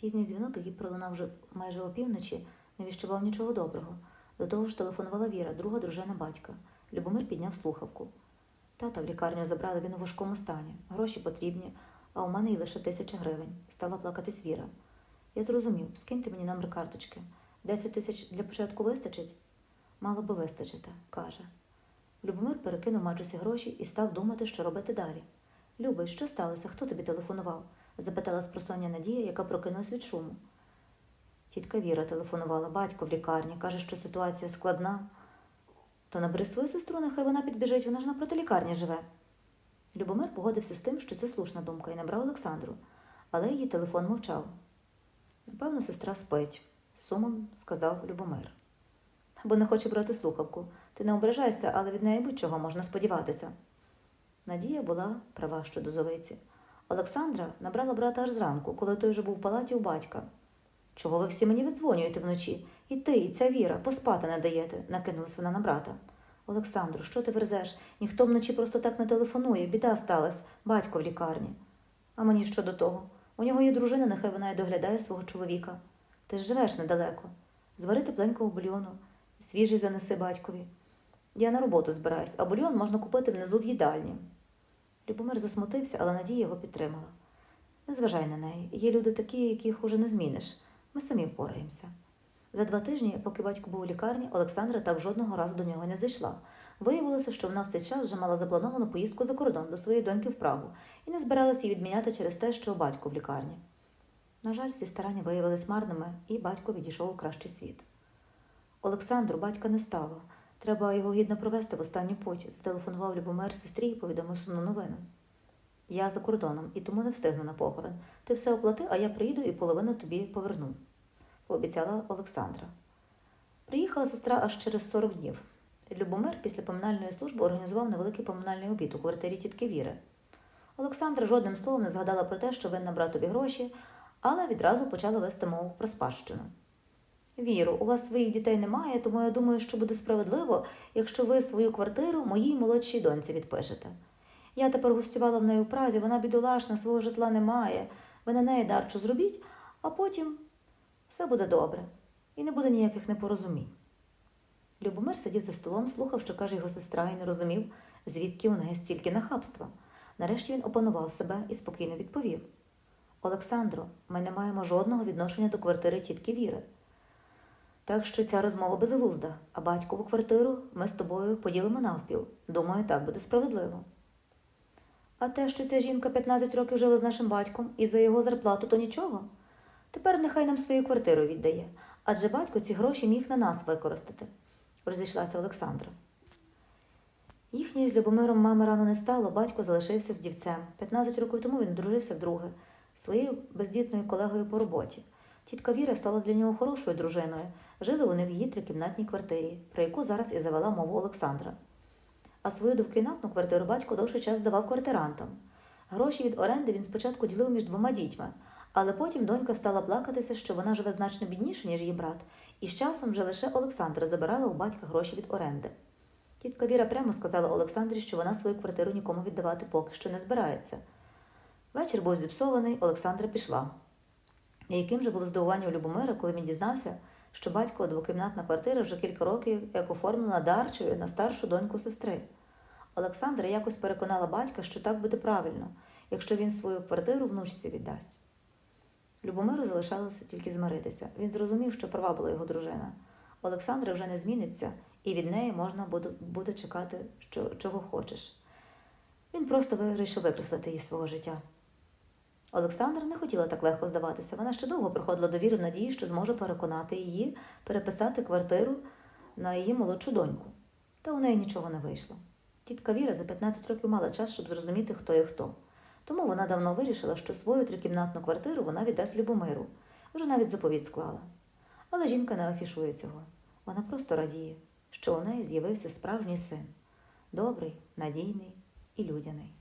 Пізній дзвінок, який пролунав вже майже опівночі, не віщував нічого доброго. До того ж телефонувала Віра, друга дружина батька. Любомир підняв слухавку. Тата в лікарню забрали він у важкому стані. Гроші потрібні, а у мене й лише тисяча гривень. Стала плакатись Віра. Я зрозумів, скиньте мені номер карточки. Десять тисяч для початку вистачить? Мало би вистачити, каже. Любомир перекинув Маджусі гроші і став думати, що робити далі. Любий, що сталося? Хто тобі телефонував? Запитала спросоння Надія, яка прокинулась від шуму. Тітка Віра телефонувала батько в лікарні, каже, що ситуація складна. То набери свою сестру, нехай вона підбіжить, вона ж напроти лікарні живе. Любомир погодився з тим, що це слушна думка, і набрав Олександру, але її телефон мовчав. Напевно, сестра спить, з сумом сказав Любомир. Бо не хоче брати слухавку. Ти не ображайся, але від неї будь-чого можна сподіватися. Надія була права щодо зовиці. Олександра набрала брата аж зранку, коли той вже був в палаті у батька. Чого ви всі мені віддзвонюєте вночі? І ти, і ця віра, поспати не даєте, накинулась вона на брата. Олександру, що ти верзеш? Ніхто вночі просто так не телефонує, біда сталась, батько в лікарні. А мені що до того? У нього є дружина, нехай вона й доглядає свого чоловіка. Ти ж живеш недалеко. Звари тепленького бульйону, свіжий занеси батькові. Я на роботу збираюсь, а бульйон можна купити внизу в їдальні. Любомир засмутився, але Надія його підтримала. Не зважай на неї. Є люди такі, яких уже не зміниш. Ми самі впораємося. За два тижні, поки батько був у лікарні, Олександра так жодного разу до нього не зайшла. Виявилося, що вона в цей час вже мала заплановану поїздку за кордон до своєї доньки в Прагу і не збиралась її відміняти через те, що батько в лікарні. На жаль, всі старання виявились марними, і батько відійшов у кращий світ. Олександру батька не стало. Треба його гідно провести в останню путь, зателефонував Любомир сестрі і повідомив сумну новину. Я за кордоном і тому не встигну на похорон. Ти все оплати, а я приїду і половину тобі поверну, пообіцяла Олександра. Приїхала сестра аж через 40 днів. Любомир після поминальної служби організував невеликий поминальний обід у квартирі тітки Віри. Олександра жодним словом не згадала про те, що винна братові гроші, але відразу почала вести мову про спадщину. Віру, у вас своїх дітей немає, тому я думаю, що буде справедливо, якщо ви свою квартиру моїй молодшій доньці відпишете. Я тепер гостювала в неї у Празі, вона бідолашна, свого житла не має. Ви на неї дарчу зробіть, а потім все буде добре і не буде ніяких непорозумінь. Любомир сидів за столом, слухав, що каже його сестра, і не розумів, звідки у неї стільки нахабства. Нарешті він опанував себе і спокійно відповів: Олександро, ми не маємо жодного відношення до квартири тітки Віри. Так що ця розмова безглузда, а батькову квартиру ми з тобою поділимо навпіл. Думаю, так буде справедливо. А те, що ця жінка 15 років жила з нашим батьком і за його зарплату, то нічого. Тепер нехай нам свою квартиру віддає, адже батько ці гроші міг на нас використати, розійшлася Олександра. Їхньої з Любомиром мами рано не стало, батько залишився вдівцем. 15 років тому він одружився вдруге своєю бездітною колегою по роботі. Тітка Віра стала для нього хорошою дружиною. Жили вони в її трикімнатній квартирі, про яку зараз і завела мову Олександра. А свою двокімнатну квартиру батько довший час здавав квартирантам. Гроші від оренди він спочатку ділив між двома дітьми, але потім донька стала плакатися, що вона живе значно бідніше, ніж її брат, і з часом вже лише Олександра забирала у батька гроші від оренди. Тітка Віра прямо сказала Олександрі, що вона свою квартиру нікому віддавати поки що не збирається. Вечір був зіпсований, Олександра пішла. І яким же було здивування у Любомира, коли він дізнався, що батько двокімнатна квартира вже кілька років як оформлена дарчою на старшу доньку сестри. Олександра якось переконала батька, що так буде правильно, якщо він свою квартиру внучці віддасть. Любомиру залишалося тільки змиритися. Він зрозумів, що права була його дружина. Олександра вже не зміниться, і від неї можна буде, чекати, що, чого хочеш. Він просто вирішив викреслити її з свого життя. Олександра не хотіла так легко здаватися. Вона ще довго приходила до віри в надії, що зможе переконати її переписати квартиру на її молодшу доньку. Та у неї нічого не вийшло. Тітка Віра за 15 років мала час, щоб зрозуміти, хто є хто. Тому вона давно вирішила, що свою трикімнатну квартиру вона віддасть Любомиру. Вже навіть заповідь склала. Але жінка не афішує цього. Вона просто радіє, що у неї з'явився справжній син добрий, надійний і людяний.